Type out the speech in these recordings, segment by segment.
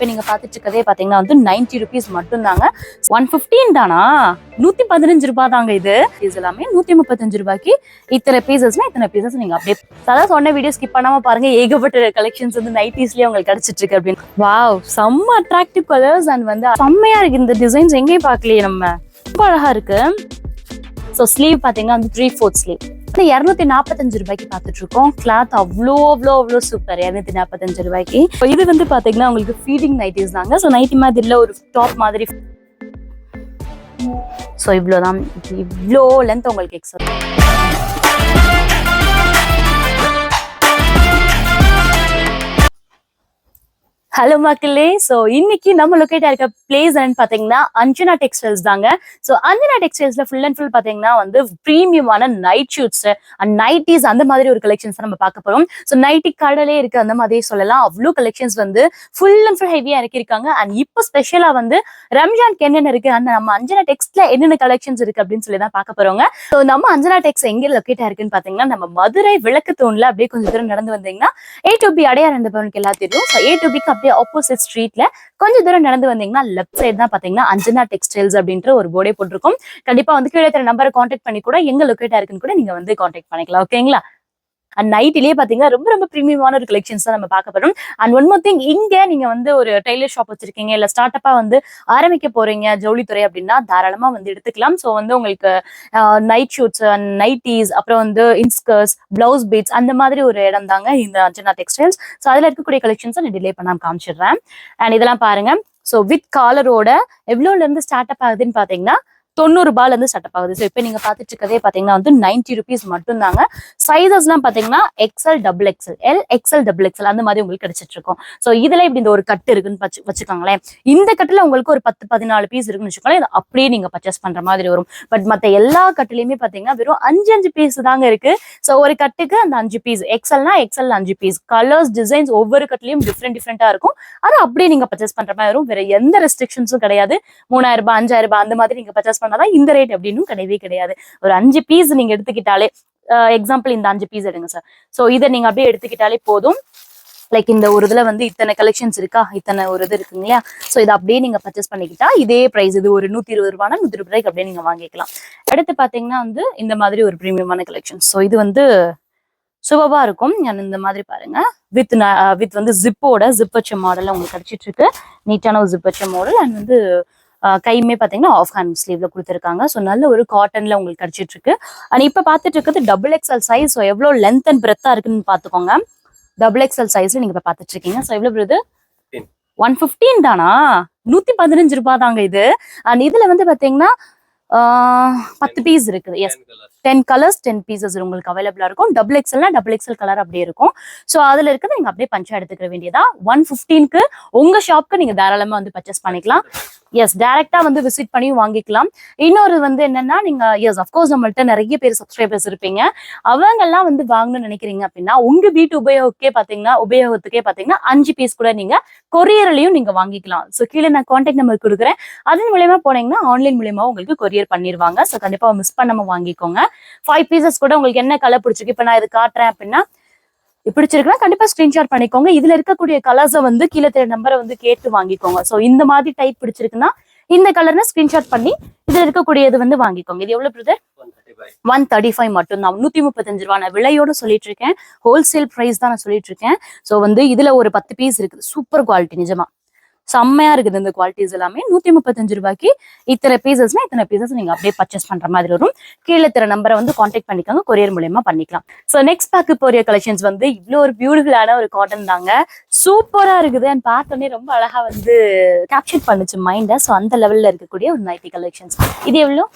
இப்போ நீங்க பார்த்துட்டு இருக்கதே பாத்தீங்கன்னா வந்து நைன்டி ருபீஸ் மட்டும் தாங்க ஒன் ஃபிஃப்டீன் தானா? நூத்தி பதினஞ்சு ரூபா தாங்க இது. பீஸ் எல்லாமே நூத்தி முப்பத்தஞ்சு ரூபாய்க்கு. இத்தனை பீசஸ்னா இத்தனை பீசஸ் நீங்க அப்படியே அதான் சொன்ன வீடியோ ஸ்கிப் பண்ணாம பாருங்க ஏகப்பட்ட கலெக்ஷன்ஸ் வந்து நைட்டிஸ்லயே உங்களுக்கு கிடைச்சிட்டு இருக்கு அப்படின்னு. வாவ் செம்ம அட்ராக்டிவ் கலர்ஸ் அண்ட் வந்து செம்மையா இருக்கு. இந்த டிசைன்ஸ் எங்கேயும் பார்க்கலையே நம்ம. ரொம்ப அழகா இருக்கு. ஸோ ஸ்லீவ் பார்த்தீங்கன்னா வந்து த்ரீ ஃபோர்த் ஸ்லீவ் இரநூத்தி நாற்பத்தஞ்சு ரூபாய்க்கு பார்த்துட்டு இருக்கோம் கிளாத் அவ்வளோ அவ்வளோ அவ்வளோ சூப்பர் இரநூத்தி நாற்பத்தஞ்சு ரூபாய்க்கு. இப்போ இது வந்து பார்த்தீங்கன்னா உங்களுக்கு ஃபீடிங் நைட்டிஸ் தாங்க. ஸோ நைட்டி மாதிரி இல்லை ஒரு டாப் மாதிரி. ஸோ இவ்வளோதான். இவ்வளோ லென்த் உங்களுக்கு எக்ஸல் ஹலோ மக்களே. ஸோ இன்னைக்கு நம்ம லொக்கேட் இருக்க பிளேஸ் என்னன்னு பார்த்தீங்கன்னா அஞ்சனா டெக்ஸ்டைல்ஸ் தாங்க. ஸோ அஞ்சனா டெக்ஸ்டைல்ஸ்ல ஃபுல் அண்ட் ஃபுல் பார்த்தீங்கன்னா வந்து ப்ரீமியமான நைட் ஷூட்ஸ் அண்ட் நைட்டிஸ் அந்த மாதிரி ஒரு கலெக்ஷன்ஸ் நம்ம பார்க்க போறோம். ஸோ நைட்டி கடலே இருக்கு அந்த மாதிரி சொல்லலாம். அவ்வளோ கலெக்ஷன்ஸ் வந்து ஃபுல் அண்ட் ஃபுல் ஹெவியா இறக்கிருக்காங்க அண்ட் இப்போ ஸ்பெஷலா வந்து ரம்ஜான்க்கு என்னென்ன இருக்கு? அந்த நம்ம அஞ்சனா டெக்ஸ்ட்ல என்னென்ன கலெக்ஷன்ஸ் இருக்கு அப்படின்னு சொல்லி தான் பார்க்க போறோங்க. ஸோ நம்ம அஞ்சனா டெக்ஸ் எங்க லொக்கேட் இருக்குன்னு பார்த்தீங்கன்னா நம்ம மதுரை விளக்கு தூண்ல அப்படியே கொஞ்சம் தூரம் நடந்து வந்தீங்கன்னா ஏ டு பி அடையார் அந்த பவனுக்கு எல்லாத்தையும் ஏ டு பிக்கு அப்படியே ஆப்போசிட் ஸ்ட்ரீட்ல கொஞ்சம் தூரம் நடந்து வந்தீங்கன்னா லெஃப்ட் சைடு தான் பாத்தீங்கன்னா அஞ்சனா டெக்ஸ்டைல்ஸ் அப்படின்ற ஒரு போர்டே போட்டிருக்கும். கண்டிப்பா வந்து கீழே இருக்கிற நம்பரை கான்டாக்ட் பண்ணி கூட எங்க லொக்கேட்டா இருக்குன்னு கூட நீங்க வந்து காண்டாக்ட் பண்ணிக்கலாம். ஓகேங்களா அண்ட் நைட்டிலேயே பாத்தீங்கன்னா ரொம்ப ரொம்ப ப்ரீமியமான ஒரு கலெக்ஷன்ஸ் தான் நம்ம பார்க்க போறோம். அண்ட் ஒன் மோர் திங் இங்கே நீங்க வந்து ஒரு டெய்லர் ஷாப் வச்சிருக்கீங்க இல்ல ஸ்டார்ட் அப்பா வந்து ஆரம்பிக்க போறீங்க ஜவுளித்துறை அப்படின்னா தாராளமா வந்து எடுத்துக்கலாம். ஸோ வந்து உங்களுக்கு நைட் ஷூட்ஸ் அண்ட் நைட்டிஸ் அப்புறம் வந்து இன்ஸ்கர்ஸ் பிளவுஸ் பீட்ஸ் அந்த மாதிரி ஒரு இடம் தாங்க இந்த அஞ்சனா டெக்ஸ்டைல்ஸ் ஸோ அதில் இருக்கக்கூடிய கலெக்ஷன்ஸை நான் டிலே பண்ணாமல் காமிச்சிடுறேன். அண்ட் இதெல்லாம் பாருங்க. ஸோ வித் காலரோட எவ்வளோலேருந்து ஸ்டார்ட் அப் ஆகுதுன்னு பார்த்தீங்கன்னா தொண்ணூறு ரூபாயில இருந்து ஸ்டார்ட் ஆகுது. ஸோ இப்போ நீங்க பார்த்துட்டு இருக்கதே பார்த்தீங்கன்னா வந்து நைன்டி ருபீஸ் மட்டும் தாங்க சைசஸ்லாம் பார்த்தீங்கன்னா XL double XL L XL double XL அந்த மாதிரி உங்களுக்கு கிடைச்சிட்டு இருக்கும் ஸோ இதுல இப்படி இந்த ஒரு கட்டு இருக்குன்னு வச்சு வச்சுக்கோங்களேன். இந்த கட்டுல உங்களுக்கு ஒரு பத்து பதினாலு பீஸ் இருக்குன்னு வச்சுக்கோங்களேன். அப்படியே நீங்க பர்ச்சேஸ் பண்ற மாதிரி வரும். பட் மத்த எல்லா கட்டுலயுமே பாத்தீங்கன்னா வெறும் அஞ்சு அஞ்சு பீஸ் தாங்க இருக்கு. ஸோ ஒரு கட்டுக்கு அந்த அஞ்சு பீஸ் எக்ஸ்எல்னா எக்ஸ்எல் அஞ்சு பீஸ் கலர்ஸ் டிசைன்ஸ் ஒவ்வொரு கட்டுலயும் டிஃப்ரெண்ட் டிஃப்ரெண்டா இருக்கும். அதை அப்படியே நீங்க பர்ச்சேஸ் பண்ற மாதிரி வரும். வேற எந்த ரெஸ்ட்ரிக்ஷன்ஸும் கிடையாது. மூணாயிரம் ரூபாய் அஞ்சாயிரம் ரூபாய் அந்த மாதிரி நீங்க பர்ச்சேஸ் பண்ணாதான் இந்த ரேட் அப்படின்னு கிடையவே கிடையாது. ஒரு அஞ்சு பீஸ் நீங்க எடுத்துக்கிட்டாலே எக்ஸாம்பிள் இந்த அஞ்சு பீஸ் எடுங்க சார் ஸோ இதை நீங்க அப்படியே எடுத்துக்கிட்டாலே போதும். லைக் இந்த ஒரு இதுல வந்து இத்தனை கலெக்ஷன்ஸ் இருக்கா? இத்தனை ஒரு இது இருக்குங்க இல்லையா ஸோ இதை அப்படியே நீங்க பர்ச்சேஸ் பண்ணிக்கிட்டா இதே பிரைஸ் இது ஒரு நூற்றி இருபது ரூபானா நூற்றி இருபது ரூபாய்க்கு அப்படியே நீங்கள் வாங்கிக்கலாம். அடுத்து பார்த்தீங்கன்னா வந்து இந்த மாதிரி ஒரு ப்ரீமியமான கலெக்ஷன் ஸோ இது வந்து சுபமா இருக்கும். நான் இந்த மாதிரி பாருங்க. வித் வித் வந்து ஜிப்போட ஜிப் வச்ச மாடல் உங்களுக்கு கிடைச்சிட்டு இருக்கு. நீட்டான ஒரு ஜிப் வச்ச மாடல் அண்ட் வந்து கையுமே பார்த்தீங்கன்னா ஆஃப் ஹேண்ட் ஸ்லீவ்ல கொடுத்துருக்காங்க. ஸோ நல்ல ஒரு காட்டன்ல உங்களுக்கு கிடைச்சிட்டு இருக்கு அண்ட் இப்போ பார்த்துட்டு இருக்கிறது டபுள் எக்ஸ்எல் சைஸ் ஸோ எவ்வளோ லென்த் அண்ட் பிரெத்தா இருக்குன்னு பார்த்துக்கோங்க டபுள் எக்ஸ்எல் சைஸ்ல நீங்க இப்போ பார்த்துட்டு இருக்கீங்க ஸோ எவ்வளோ இது ஒன் ஃபிஃப்டீன் தானா? நூத்தி பதினஞ்சு ரூபாய் தாங்க இது. அண்ட் இதுல வந்து பாத்தீங்கன்னா பத்து பீஸ் இருக்குது yes ten colours ten pieces உங்களுக்கு அவைலபிளாக இருக்கும். டபுள் எக்ஸ்எல்னா டபுள் எக்ஸ்எல் கலர் அப்படியே இருக்கும். ஸோ அதில் இருக்கிறது நீங்கள் அப்படியே பஞ்சா எடுத்துக்கிற வேண்டியதா? ஒன் ஃபிஃப்டீனுக்கு உங்கள் ஷாப்க்கு நீங்கள் தாராளமாக வந்து பர்ச்சேஸ் பண்ணிக்கலாம். எஸ் டேரெக்டாக வந்து விசிட் பண்ணி வாங்கிக்கலாம். இன்னொரு வந்து என்னன்னா நீங்க எஸ் அஃப்கோர்ஸ் நம்மள்ட்ட நிறைய பேர் சப்ஸ்கிரைபர்ஸ் இருப்பீங்க. அவங்க எல்லாம் வந்து வாங்கணும்னு நினைக்கிறீங்க அப்படின்னா உங்க வீட்டு உபயோகக்கே பாத்தீங்கன்னா உபயோகத்துக்கே பாத்தீங்கன்னா அஞ்சு பீஸ் கூட நீங்க கொரியர்லயும் நீங்க வாங்கிக்கலாம். ஸோ கீழே நான் கான்டாக்ட் நம்பர் கொடுக்குறேன். அதன் மூலயமா போனீங்கன்னா ஆன்லைன் மூலயமா உங்களுக்கு கொரியர் பண்ணிடுவாங்க ஸோ கண்டிப்பா மிஸ் பண்ணாம வாங்கிக்கோங்க. ஃபைவ் பீசஸ் கூட உங்களுக்கு என்ன கலர் பிடிச்சிருக்கு? இப்போ நான் இது காட்டுறேன் அப்படின்னா பிடிச்சிருக்குன்னா கண்டிப்பா ஸ்கிரீன்ஷாட் பண்ணிக்கோங்க. இதுல இருக்கக்கூடிய கலர்ஸை வந்து கீழே தெரிய நம்பரை வந்து கேட்டு வாங்கிக்கோங்க. ஸோ இந்த மாதிரி டைப் பிடிச்சிருக்குன்னா இந்த கலர்னா ஸ்கிரீன்ஷாட் பண்ணி இதுல இருக்கக்கூடியது வந்து வாங்கிக்கோங்க. இது எவ்வளவு பிரதர் ஒன் தேர்ட்டி ஃபைவ் மட்டும் தான் நூத்தி முப்பத்தஞ்சு ரூபா நான் விலையோட சொல்லிட்டு இருக்கேன். ஹோல்சேல் பிரைஸ் தான் நான் சொல்லிட்டு இருக்கேன். ஸோ வந்து இதுல ஒரு பத்து பீஸ் இருக்குது. சூப்பர் குவாலிட்டி நிஜமா. செம்மையா இருக்குது இந்த குவாலிட்டிஸ் எல்லாமே. நூத்தி முப்பத்தஞ்சு ரூபாய்க்கு இத்தனை பீசஸ்னா இத்தனை பீசஸ் நீங்க அப்படியே பர்ச்சேஸ் பண்ற மாதிரி வரும். கீழே தர நம்பரை வந்து காண்டாக்ட் பண்ணிக்கோங்க. கொரியர் மூலியமா பண்ணிக்கலாம். ஸோ நெக்ஸ்ட் பேக்கு போறிய கலெக்ஷன்ஸ் வந்து இவ்வளோ ஒரு பியூட்டிஃபுல்லான ஒரு காட்டன் தாங்க. சூப்பரா இருக்குது. அண்ட் பார்த்தோன்னே ரொம்ப அழகா வந்து கேப்சர் பண்ணுச்சு மைண்டை ஸோ அந்த லெவல்ல இருக்கக்கூடிய ஒரு நைட்டி கலெக்ஷன்ஸ் இது எவ்வளோ?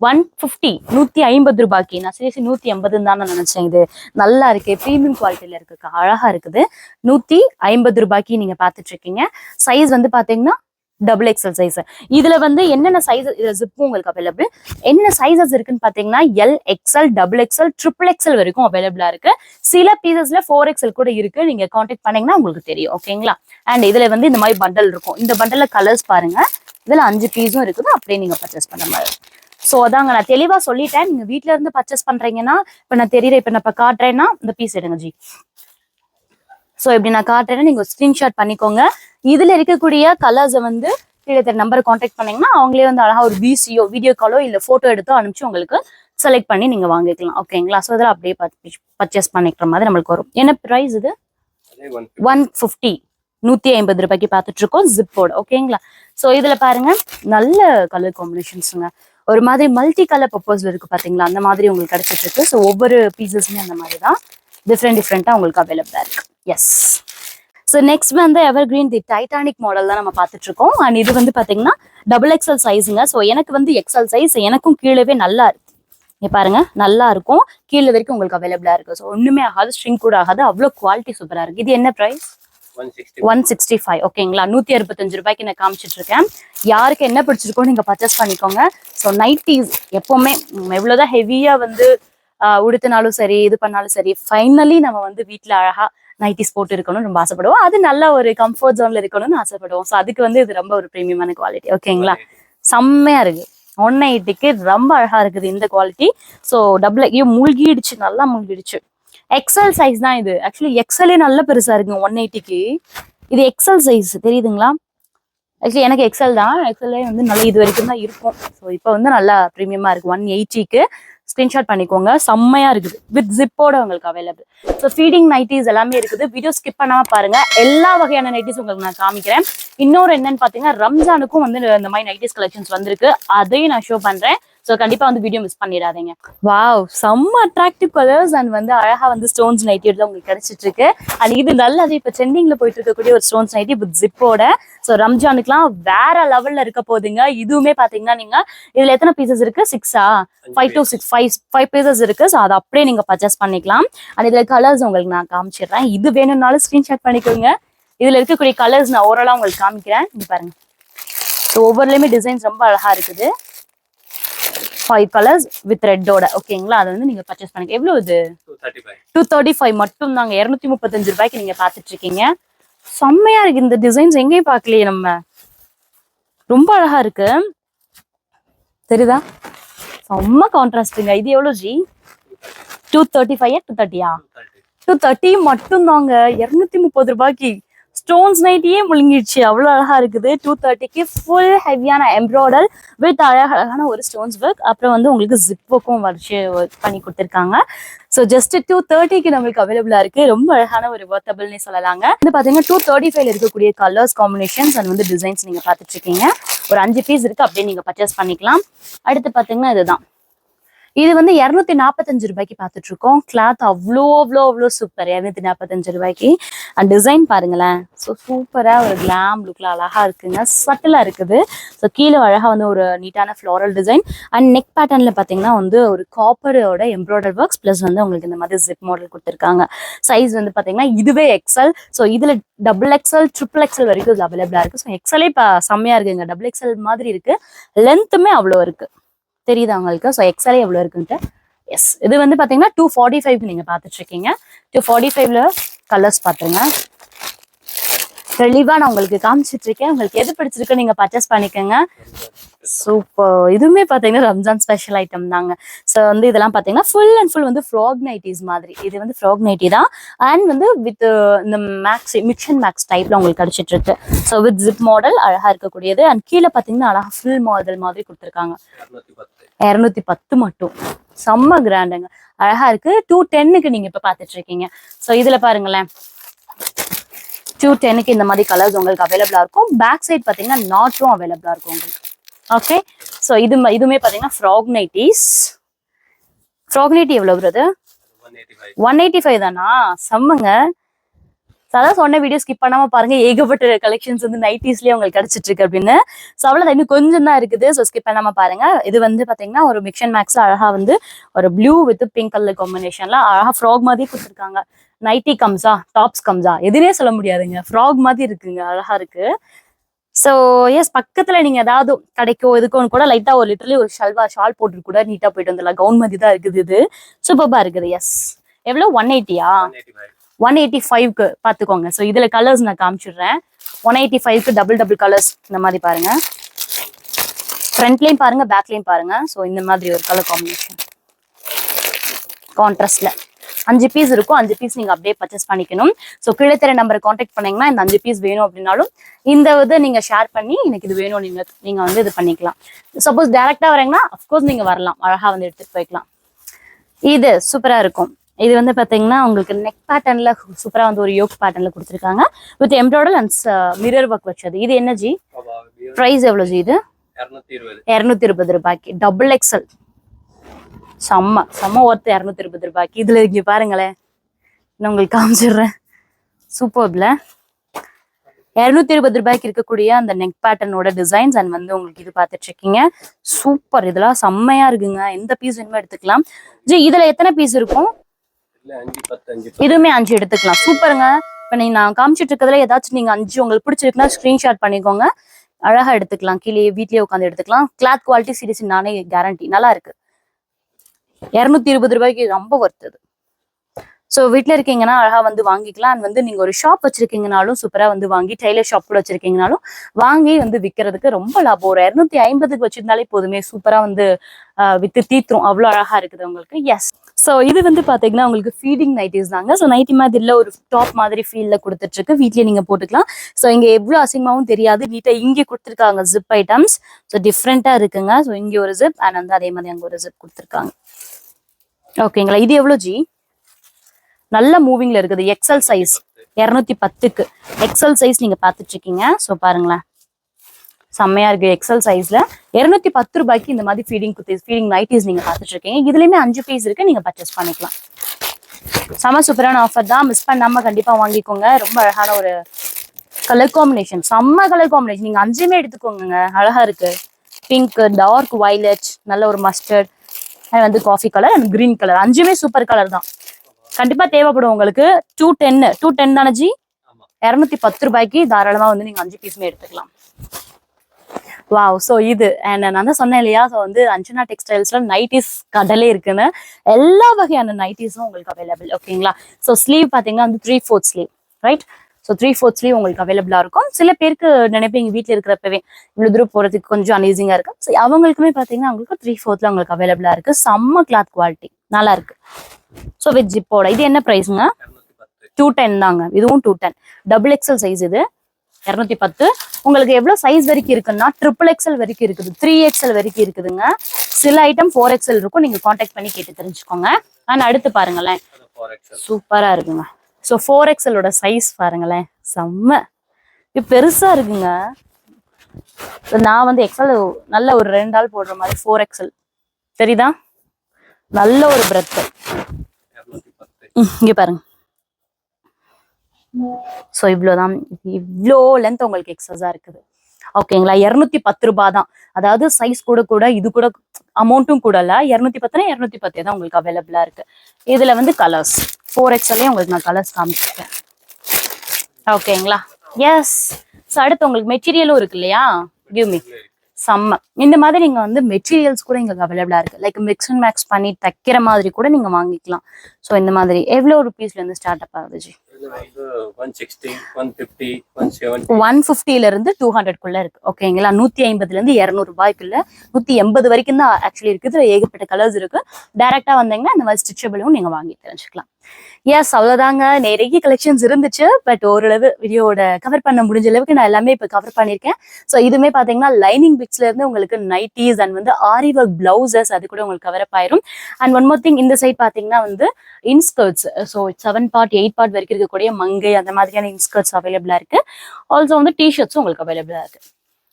ஒன் ஃபிஃப்டி நூத்தி ஐம்பது ரூபாய்க்கு. நான் சரி நூத்தி ஐம்பதுன்னு தான் நான் நினைச்சேன் இது. நல்லா இருக்கு. ப்ரீமியம் குவாலிட்டியில இருக்கு அழகா இருக்குது. நூத்தி ஐம்பது ரூபாய்க்கு நீங்க பார்த்துட்ருக்கீங்க. சைஸ் வந்து பாத்தீங்கன்னா டபுள் எக்ஸல் சைஸ் இதுல வந்து என்னென்ன சைஸ் இதுல ஜிப்பும் உங்களுக்கு அவைலபிள் என்னென்ன சைசஸ் இருக்குன்னு பாத்தீங்கன்னா L XL double XL triple XL வரைக்கும் அவைலபிளா இருக்கு. சில பீசஸ்ல ஃபோர் எக்ஸ்எல் கூட இருக்கு. நீங்க காண்டாக்ட் பண்ணீங்கன்னா உங்களுக்கு தெரியும். ஓகேங்களா அண்ட் இதுல வந்து இந்த மாதிரி பண்டல் இருக்கும். இந்த பண்டல்ல கலர்ஸ் பாருங்க. இதுல அஞ்சு பீஸும் இருக்குது. அப்படியே நீங்க பர்ச்சேஸ் பண்ண மாதிரி. ஸோ அதாங்க நான் தெளிவா சொல்லிட்டேன். நீங்க வீட்ல இருந்து பர்ச்சேஸ் பண்றீங்கன்னா இப்ப நான் தெரியுற இப்போ நான் இப்ப காட்டுறேன்னா இந்த பீஸ் எடுங்க ஜி. ஸோ இப்படி நான் காட்டுறேன்னா நீங்க ஸ்கிரீன்ஷாட் பண்ணிக்கோங்க. இதுல இருக்கக்கூடிய கலர்ஸை வந்து கீழே நம்பரை காண்டாக்ட் பண்ணீங்கன்னா அவங்களே வந்து அழகா ஒரு பிசியோ வீடியோ காலோ இல்ல ஃபோட்டோ எடுத்தோ அனுப்பிச்சு உங்களுக்கு செலக்ட் பண்ணி நீங்க வாங்கிக்கலாம். ஓகேங்களா ஸோ இதெல்லாம் அப்படியே பர்ச்சேஸ் பண்ணிக்கிற மாதிரி நம்மளுக்கு வரும். என்ன ப்ரைஸ் இது? ஒன் ஃபிஃப்டி நூத்தி ஐம்பது ரூபாய்க்கு பார்த்துட்டு இருக்கோம். ஜிப்போட ஓகேங்களா ஸோ இதுல பாருங்க. நல்ல கலர் காம்பினேஷன்ஸுங்க ஒரு மாதிரி மல்டி கலர் ப்ரப்போசல் இருக்கு பாத்தீங்களா? அந்த மாதிரி உங்களுக்கு கிடைச்சிட்டு இருக்கு ஸோ ஒவ்வொரு பீசஸுமே அந்த மாதிரி தான் டிஃப்ரெண்ட் டிஃப்ரெண்டா உங்களுக்கு அவைலபிளா இருக்கு. எஸ் ஸோ நெக்ஸ்ட் வந்து ever green the Titanic model தான் நம்ம பார்த்துட்டு இருக்கோம் அண்ட் இது வந்து பாத்தீங்கன்னா டபுள் எக்ஸல் சைஸுங்க ஸோ எனக்கு வந்து எக்ஸல் சைஸ் எனக்கும் கீழவே நல்லா இருக்கு. நீ பாருங்க நல்லா இருக்கும். கீழே வரைக்கும் உங்களுக்கு அவைலபிளா இருக்கு. ஸோ ஒண்ணுமே ஆகாது ஸ்ட்ரிங் கூட ஆகாது. அவ்வளோ குவாலிட்டி சூப்பரா இருக்கு. இது என்ன ப்ரைஸ் ஒன் சிக்ஸ்டி ஃபைவ் ஓகேங்களா நூத்தி அறுபத்தஞ்சு ரூபாய்க்கு நான் காமிச்சிட்டு இருக்கேன் யாருக்கு என்ன பிடிச்சிருக்கோ நீங்க பர்ச்சேஸ் பண்ணிக்கோங்க. ஸோ நைட்டிஸ் எப்பவுமே ம், எவ்வளவுதான் ஹெவியா வந்து உடுத்தினாலும் சரி இது பண்ணாலும் சரி ஃபைனலி நம்ம வந்து வீட்ல அழகா நைட்டிஸ் போட்டு இருக்கணும்னு ரொம்ப ஆசைப்படுவோம். அது நல்ல ஒரு கம்ஃபர்ட் ஜோன்ல இருக்கணும்னு ஆசைப்படுவோம். ஸோ அதுக்கு வந்து இது ரொம்ப ஒரு ப்ரீமியமான குவாலிட்டி ஓகேங்களா செம்மையா இருக்கு. ஒன் எயிட்டிக்கு ரொம்ப அழகா இருக்குது இந்த குவாலிட்டி ஸோ டபுள் ஐயோ மூழ்கிடுச்சு நல்லா மூழ்கிடுச்சு. எக்ஸல் சைஸ் தான் இது. ஆக்சுவலி எக்ஸலே நல்ல பெருசா இருக்கு ஒன் எயிட்டிக்கு இது எக்ஸல் சைஸ் தெரியுதுங்களா? ஆக்சுவலி எனக்கு எக்ஸல் தான். எக்ஸல்லே வந்து நல்ல இது வரைக்கும் தான் இருக்கும். ஸோ இப்போ வந்து நல்லா ப்ரீமியமா இருக்கு ஒன் எயிட்டிக்கு ஸ்கிரீன்ஷாட் பண்ணிக்கோங்க. செம்மையா இருக்குது. வித் ஜிப்போட உங்களுக்கு அவைலபிள் ஸோ ஃபீடிங் நைட்டிஸ் எல்லாமே இருக்குது. வீடியோ ஸ்கிப் பண்ணாம பாருங்க. எல்லா வகையான நைட்டிஸ் உங்களுக்கு நான் காமிக்கிறேன். இன்னொரு என்னன்னு பாத்தீங்கன்னா ரம்ஜானுக்கும் வந்து இந்த மாதிரி நைட்டிஸ் கலெக்ஷன்ஸ் வந்திருக்கு. அதையும் நான் ஷோ பண்றேன். ஸோ கண்டிப்பா வந்து வீடியோ மிஸ் பண்ணிடாதீங்க. வாவ் செம்ம அட்ராக்டிவ் கலர்ஸ் அண்ட் வந்து அழகா வந்து ஸ்டோன்ஸ் நைட்டி தான் உங்களுக்கு கிடைச்சிட்டு இருக்கு அண்ட் இது நல்லது இப்போ ட்ரெண்டிங்ல போயிட்டு இருக்கக்கூடிய ஒரு ஸ்டோன்ஸ் நைட்டி வித் ஜிப்போட ஸோ ரம்ஜானுக்குலாம் வேற லெவல்ல இருக்க போகுதுங்க இதுவுமே பாத்தீங்கன்னா நீங்க இதுல எத்தனை பீசஸ் இருக்கு? சிக்ஸா five to six five five pieces இருக்கு. ஸோ அதை அப்படியே நீங்க பர்ச்சேஸ் பண்ணிக்கலாம். அண்ட் இதுல கலர்ஸ் உங்களுக்கு நான் காமிச்சிடுறேன். இது வேணும்னாலும் ஸ்கிரீன்ஷாட் பண்ணிக்கோங்க. இதுல இருக்கக்கூடிய கலர்ஸ் நான் ஓரளவு உங்களுக்கு காமிக்கிறேன். இங்க பாருங்க. ஸோ ஒவ்வொருலையுமே டிசைன்ஸ் ரொம்ப அழகா இருக்குது. ஃபைவ் கலர்ஸ் வித் ரெட்டோட ஓகேங்களா அதை வந்து நீங்க பர்ச்சேஸ் பண்ணிக்க எவ்வளவு இது? டூ தேர்ட்டி ஃபைவ் மட்டும் தாங்க இரநூத்தி முப்பத்தஞ்சு ரூபாய்க்கு நீங்க பாத்துட்டு இருக்கீங்க. செம்மையா இருக்கு. இந்த டிசைன்ஸ் எங்கேயும் பார்க்கலையே நம்ம. ரொம்ப அழகா இருக்கு. தெரியுதா? செம்ம கான்ட்ராஸ்டுங்க இது எவ்வளவு ji? Two thirty five two தேர்ட்டியா two thirty two thirty மட்டும் தாங்க இரநூத்தி முப்பது ரூபாய்க்கு ஸ்டோன்ஸ் நைட்டியே முழுங்கிடுச்சு. அவ்வளோ அழகாக இருக்குது. டூ தேர்ட்டிக்கு ஃபுல் ஹெவியான எம்ப்ராய்டர் வித் அழகழகான ஒரு ஸ்டோன்ஸ் ஒர்க் அப்புறம் வந்து உங்களுக்கு ஜிப் ஒர்க்கும் வச்சு ஒர்க் பண்ணி கொடுத்துருக்காங்க. ஸோ ஜஸ்ட் டூ தேர்ட்டிக்கு நம்மளுக்கு அவைலபிளாக இருக்குது ரொம்ப அழகான ஒரு ஒர்த்தபிள்னே சொல்லலாங்க. இது பார்த்தீங்கன்னா டூ தேர்ட்டி ஃபைவ்ல இருக்கக்கூடிய கலர்ஸ் காம்பினேஷன்ஸ் அண்ட் வந்து டிசைன்ஸ் நீங்கள் பார்த்துட்டு இருக்கீங்க. ஒரு அஞ்சு பீஸ் இருக்குது அப்படியே நீங்கள் பர்ச்சேஸ் பண்ணிக்கலாம். அடுத்து பார்த்தீங்கன்னா இதுதான். இது வந்து இரநூத்தி நாற்பத்தஞ்சு ரூபாய்க்கு பார்த்துட்டு இருக்கோம் கிளாத் அவ்வளோ அவ்வளோ அவ்வளோ சூப்பர் இரநூத்தி நாற்பத்தஞ்சு ரூபாய்க்கு. அண்ட் டிசைன் பாருங்களேன். ஸோ சூப்பராக ஒரு கிளாம் லுக்ல அழகா இருக்குங்க. சட்டிலாக இருக்குது. ஸோ கீழே அழகா வந்து ஒரு நீட்டான ஃப்ளோரல் டிசைன் அண்ட் நெக் பேட்டர்னில் பார்த்தீங்கன்னா வந்து ஒரு காப்பரோட எம்ப்ராய்டர் ஒர்க்ஸ் ப்ளஸ் வந்து உங்களுக்கு இந்த மாதிரி ஜிப் மாடல் கொடுத்துருக்காங்க. சைஸ் வந்து பார்த்தீங்கன்னா இதுவே எக்ஸல் ஸோ இதில் டபுள் எக்ஸல் ட்ரிபிள் எக்ஸல் வரைக்கும் இது அவைலபிளாக இருக்கு. ஸோ எக்ஸலே இப்போ செம்மையாக இருக்குங்க. டபுள் எக்ஸல் மாதிரி இருக்கு. லென்த்துமே அவ்வளோ இருக்கு. தெரியுது அவங்களுக்கு ஸோ எக்ஸ்எல்ஏ எவ்வளோ இருக்குன்ட்டு? எஸ் இது வந்து பார்த்தீங்கன்னா டூ ஃபார்ட்டி ஃபைவ் நீங்கள் பார்த்துட்ருக்கீங்க டூ ஃபார்ட்டி ஃபைவ்ல கலர்ஸ் பார்த்துருங்க தெளிவாக நான் உங்களுக்கு காமிச்சிட்டு இருக்கேன் உங்களுக்கு எது பிடிச்சிருக்கு நீங்கள் பர்ச்சேஸ் பண்ணிக்கோங்க. சூப்பர் இதுவுமே பார்த்தீங்கன்னா ரம்ஜான் ஸ்பெஷல் ஐட்டம் தாங்க. ஸோ வந்து இதெல்லாம் பார்த்தீங்கன்னா ஃபுல் அண்ட் ஃபுல் வந்து ஃப்ராக் நைட்டிஸ் மாதிரி. இது வந்து ஃப்ராக் நைட்டி தான். அண்ட் வந்து வித் uh, இந்த மேக்ஸ் மிக்சன் மேக்ஸ் டைப்பில் உங்களுக்கு கிடைச்சிட்டு இருக்கு ஸோ வித் ஜிப் மாடல் அழகாக இருக்கக்கூடியது. அண்ட் கீழே பார்த்தீங்கன்னா அழகா ஃபுல் மாடல் மாதிரி கொடுத்துருக்காங்க. இரநூத்தி பத்து. மட்டும். செம்ம கிராண்டுங்க அழகா இருக்கு. டூ டென்னுக்கு நீங்க இப்ப பாத்துட்டு இருக்கீங்க ஸோ இதுல பாருங்களேன். டூ டென்னுக்கு இந்த மாதிரி கலர்ஸ் உங்களுக்கு அவைலபிளா இருக்கும். பேக் சைட் பாத்தீங்கன்னா நாட்டும் அவைலபிளா இருக்கும் உங்களுக்கு. ஓகே ஸோ இது இதுவுமே பாத்தீங்கன்னா ஃப்ராக் நைட்டிஸ் ஃப்ராக் நைட்டி எவ்வளவு வருது ஒன் எயிட்டி ஃபைவ் தானா? செம்மங்க. அதான் சொன்ன வீடியோ ஸ்கிப் பண்ணாம பாருங்க ஏகப்பட்ட கலெக்ஷன்ஸ் வந்து நைட்டிஸ்லயே உங்களுக்கு கிடைச்சிட்டு இருக்கு அப்படின்னு. ஸோ அவ்வளோ இன்னும் கொஞ்சம் தான் இருக்குது. ஸோ ஸ்கிப் பண்ணாம பாருங்க. இது வந்து பாத்தீங்கன்னா ஒரு மிக்சன் மேக்ஸ்ல அழகா வந்து ஒரு ப்ளூ வித் பிங்க் கலர் காம்பினேஷன்ல அழகா ஃப்ராக் மாதிரி கொடுத்துருக்காங்க. நைட்டி கம்ஸா டாப்ஸ் கம்ஸா எதுனே சொல்ல முடியாதுங்க. ஃப்ராக் மாதிரி இருக்குங்க அழகா இருக்கு. ஸோ எஸ் பக்கத்துல நீங்க ஏதாவது கிடைக்கோ எதுக்கோன்னு கூட லைட்டாக ஒரு லிட்டர்லி ஒரு ஷல்வா ஷால் போட்டு கூட நீட்டா போயிட்டு வந்துடலாம். கவுன் மாதிரி தான் இருக்குது இது. சூப்பர்பா இருக்குது எஸ் எவ்வளோ ஒன் எயிட்டியா ஒன் எயிட்டி ஃபைவ்க்கு பார்த்துக்கோங்க ஸோ இதில் கலர்ஸ் நான் காமிச்சிடுறேன். ஒன் எயிட்டி ஃபைவ்க்கு டபுள் டபுள் கலர்ஸ் இந்த மாதிரி பாருங்க. ஃப்ரண்ட்லேயும் பாருங்க பேக்லேயும் பாருங்க. ஸோ இந்த மாதிரி ஒரு கலர் காம்பினேஷன் கான்ட்ராஸ்ட்ல அஞ்சு பீஸ் இருக்கும். அஞ்சு பீஸ் நீங்க அப்படியே பர்ச்சேஸ் பண்ணிக்கணும். ஸோ கீழே நம்பரை காண்டாக்ட் பண்ணீங்கன்னா இந்த அஞ்சு பீஸ் வேணும் அப்படின்னாலும் இந்த இதை நீங்க ஷேர் பண்ணி எனக்கு இது வேணும். நீங்க நீங்க வந்து இது பண்ணிக்கலாம். சப்போஸ் டைரக்டா வரீங்கன்னா அஃப்கோர்ஸ் நீங்க வரலாம். அழகா வந்து எடுத்துட்டு போய்க்கலாம். இது சூப்பரா இருக்கும். இது வந்து பாத்தீங்கன்னா உங்களுக்கு நெக் பேட்டர்ன்ல சூப்பரா வந்து ஒரு யோக் பேட்டர்ன்ல கொடுத்துருக்காங்க. With embroider and mirror work வச்சது. இது என்ன ஜி? ப்ரைஸ் எவ்வளவு ஜி இது? இரநூத்தி இருபது. இரநூத்தி இருபது ரூபாய்க்கு. டபுள் எக்ஸல் செம்ம செம்ம ஒர்த்து இரநூத்தி இருபது ரூபாய்க்கு. இதுல இங்க பாருங்களேன். நான் உங்களுக்கு காமிச்சிடுறேன். சூப்பர்ல இரநூத்தி இருபது ரூபாய்க்கு இருக்கக்கூடிய அந்த நெக் பேட்டர்னோட டிசைன்ஸ் அண்ட் வந்து உங்களுக்கு இது பார்த்துட்டு இருக்கீங்க சூப்பர் இதெல்லாம் செம்மையா இருக்குங்க. எந்த பீஸ் வேணுமோ எடுத்துக்கலாம். ஜி இதுல எத்தனை பீஸ் இருக்கும் இல்ல அஞ்சு பத்து அஞ்சு இதுவுமே அஞ்சு எடுத்துக்கலாம். சூப்பருங்க. இப்போ நீங்க நான் காமிச்சிட்டு இருக்கிறதுல ஏதாச்சும் நீங்க அஞ்சு உங்களுக்கு பிடிச்சிருக்குன்னா ஸ்கிரீன்ஷாட் பண்ணிக்கோங்க. அழகா எடுத்துக்கலாம். கீழே வீட்லயே உட்காந்து எடுத்துக்கலாம். கிளாத் குவாலிட்டி சீரிஸ் நானே கேரண்டி நல்லா இருக்கு. இரநூத்தி இருபது ரூபாய்க்கு ரொம்ப ஒர்த்தது ஸோ வீட்டில் இருக்கீங்கன்னா அழகாக வந்து வாங்கிக்கலாம். அண்ட் வந்து நீங்கள் ஒரு ஷாப் வச்சிருக்கீங்கனாலும் சூப்பராக வந்து வாங்கி டெய்லர் ஷாப் கூட வச்சிருக்கீங்கனாலும் வாங்கி வந்து விற்கிறதுக்கு ரொம்ப லாபம். ஒரு இரநூத்தி ஐம்பதுக்கு வச்சிருந்தாலே போதுமே சூப்பராக வந்து வித்து தீத்துரும். அவ்வளோ அழகா இருக்குது உங்களுக்கு. எஸ் ஸோ இது வந்து பார்த்தீங்கன்னா உங்களுக்கு ஃபீடிங் நைட்டிஸ் தாங்க. ஸோ நைட்டி மாதிரி ஒரு டாப் மாதிரி ஃபீல்ல கொடுத்துட்ருக்கு. வீட்லேயே வீட்லயே நீங்க போட்டுக்கலாம். ஸோ இங்கே எவ்வளோ அசிங்கமாவும் தெரியாது. நீட்டாக இங்கே கொடுத்துருக்காங்க ஜிப் ஐட்டம்ஸ் ஸோ டிஃப்ரெண்ட்டாக இருக்குங்க. ஸோ இங்கே ஒரு ஜிப் அண்ட் வந்து அதே மாதிரி அங்கே ஒரு ஜிப் கொடுத்துருக்காங்க. ஓகேங்களா இது எவ்வளோ ஜி நல்ல மூவிங்ல இருக்குது. எக்ஸல் சைஸ் இரநூத்தி பத்துக்கு. எக்ஸல் சைஸ் நீங்க பார்த்துட்டு இருக்கீங்க ஸோ பாருங்களேன். செம்மையா இருக்கு எக்ஸல் சைஸ்ல இருநூத்தி பத்து ரூபாய்க்கு இந்த மாதிரி ஃபீடிங் குர்த்திஸ் ஃபீடிங் நைட்டிஸ் நீங்க பார்த்துட்டு இருக்கீங்க இதுலயுமே அஞ்சு பீஸ் இருக்கு. நீங்க பர்ச்சேஸ் பண்ணிக்கலாம். செம சூப்பரான ஆஃபர் தான். மிஸ் பண்ணாம கண்டிப்பா வாங்கிக்கோங்க. ரொம்ப அழகான ஒரு கலர் காம்பினேஷன் செம்ம கலர் காம்பினேஷன் நீங்க அஞ்சுமே எடுத்துக்கோங்க அழகா இருக்கு. பிங்க் டார்க் வைலட் நல்ல ஒரு மஸ்டர்ட் வந்து coffee colour and green colour அஞ்சுமே super colour தான். கண்டிப்பா தேவைப்படும் உங்களுக்கு. டூ டென்னு டூ டென் தானே ஜி? இரநூத்தி பத்து ரூபாய்க்கு தாராளமா வந்து நீங்க அஞ்சு பீஸுமே எடுத்துக்கலாம். வாவ் ஸோ இது அண்ட் நான் தான் சொன்னேன் இல்லையா ஸோ வந்து அஞ்சனா டெக்ஸ்டைல்ஸ்ல நைட்டிஸ் கடலே இருக்குன்னு. எல்லா வகையான நைட்டிஸும் உங்களுக்கு அவைலபிள் ஓகேங்களா ஸோ ஸ்லீவ் பார்த்தீங்கன்னா வந்து three fourth sleeve right so three fourth sleeve உங்களுக்கு அவைலபிளா இருக்கும். சில பேருக்கு நினைப்பீங்க வீட்டில் இருக்கிறப்பவே இவ்வளோ தூரம் போகிறதுக்கு கொஞ்சம் அனீசிங்காக இருக்கும் ஸோ அவங்களுக்குமே பார்த்தீங்கன்னா உங்களுக்கு த்ரீ ஃபோர்த்ல உங்களுக்கு அவைலபிளா இருக்கு. செம்ம கிளாத் குவாலிட்டி நல்லா இருக்கு. ஸோ வித் ஜிப்போட இது என்ன ப்ரைஸுங்க டூ டென் தாங்க. இதுவும் two ten double XL size இது. இரநூத்தி பத்து. உங்களுக்கு எவ்வளவு சைஸ் வரைக்கும் இருக்குன்னா ட்ரிபிள் எக்ஸல் வரைக்கும் இருக்குது. த்ரீ எக்ஸல் வரைக்கும் இருக்குதுங்க. சில ஐட்டம் ஃபோர் எக்ஸல் இருக்கும். நீங்க காண்டாக்ட் பண்ணி கேட்டு தெரிஞ்சுக்கோங்க. அண்ட் அடுத்து பாருங்களேன். அது ஃபோர் எக்ஸல் சூப்பரா இருக்குங்க. ஸோ ஃபோர் எக்ஸலோட சைஸ் பாருங்களேன். செம்ம. இது பெருசா இருக்குங்க. நான் வந்து எக்ஸல் நல்ல ஒரு ரெண்டு ஆள் போடுற மாதிரி ஃபோர் எக்ஸல் தெரியுதா? நல்ல ஒரு பிரெத் இங்கே இங்க பாருங்க. ஸோ இவ்வளோதான். இவ்வளோ லென்த் உங்களுக்கு எக்ஸஸா இருக்குது. ஓகேங்களா இரநூத்தி பத்து ரூபாய் தான். அதாவது சைஸ் கூட கூட இது கூட அமௌண்ட்டும் கூட இல்ல. இரநூத்தி பத்துனா இரநூத்தி பத்தே தான் உங்களுக்கு அவைலபிளா இருக்கு. இதுல வந்து கலர்ஸ் ஃபோர் எக்ஸ்எல்லே உங்களுக்கு நான் கலர்ஸ் காமிச்சிருக்கேன். ஓகேங்களா எஸ் ஸோ அடுத்து உங்களுக்கு மெட்டீரியலும் இருக்கு இல்லையா? கிவ் மீ செம்ம. இந்த மாதிரி நீங்க வந்து மெட்டீரியல்ஸ் கூட இங்க அவைலபிளா இருக்கு. லைக் மிக்ஸ் அண்ட் மேக்ஸ் பண்ணி தைக்கிற மாதிரி கூட நீங்க வாங்கிக்கலாம். ஸோ இந்த மாதிரி. எவ்வளோ ருபீஸ்ல இருந்து ஸ்டார்ட் அப் ஆகுது ஜி? ஒன் ஃபிஃப்டில இருந்து டூ ஹண்ட்ரட்குள்ள இருக்கு. ஓகேங்களா நூத்தி ஐம்பதுல இருந்து இருநூறு ரூபாய்க்குள்ள நூத்தி எண்பது வரைக்கும் தான் ஆக்சுவலி இருக்குது. ஏகப்பட்ட கலர்ஸ் இருக்கு. டைரக்டா வந்தீங்கன்னா இந்த மாதிரி ஸ்டிச்சபிளும் நீங்க வாங்கி தெரிஞ்சுக்கலாம். எஸ் அவ்வளோதாங்க நிறைய கலெக்ஷன்ஸ் இருந்துச்சு. பட் ஓரளவு வீடியோட கவர் பண்ண முடிஞ்ச அளவுக்கு நான் எல்லாமே இப்போ கவர் பண்ணியிருக்கேன். ஸோ இதுவுமே பார்த்தீங்கன்னா லைனிங் பிக்ஸ்ல இருந்து உங்களுக்கு நைட்டிஸ் அண்ட் வந்து ஆரி ஒர்க் பிளவுசஸ் அது கூட உங்களுக்கு கவர் அப் ஆயிரும். அண்ட் ஒன் மோர் திங் இந்த சைட் பார்த்தீங்கன்னா வந்து inskirts so seven part eight part வரைக்கும் இருக்கக்கூடிய மங்கை அந்த மாதிரியான இன்ஸ்கர்ட்ஸ் அவைலபிளா இருக்கு. ஆல்சோ வந்து டிஷர்ட்ஸும் உங்களுக்கு அவைலபிளா இருக்கு.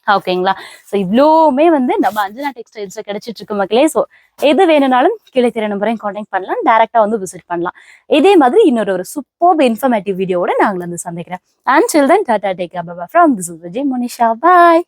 ஓகேங்களா? ஸோ இவ்வளோவுமே வந்து நம்ம அஞ்சனா டெக்ஸ்டைல்ஸ்ல கிடைச்சிட்டு இருக்கு மக்களே. ஸோ எது வேணும்னாலும் கீழே திற நம்பரையும் காண்டாக்ட் பண்ணலாம். டேரக்டா வந்து விசிட் பண்ணலாம். இதே மாதிரி இன்னொரு ஒரு சூப்பர் இன்ஃபர்மேட்டிவ் வீடியோவோட நாங்கள் வந்து சந்திக்கிறேன். And children tata take Baba from this Vijay Monisha bye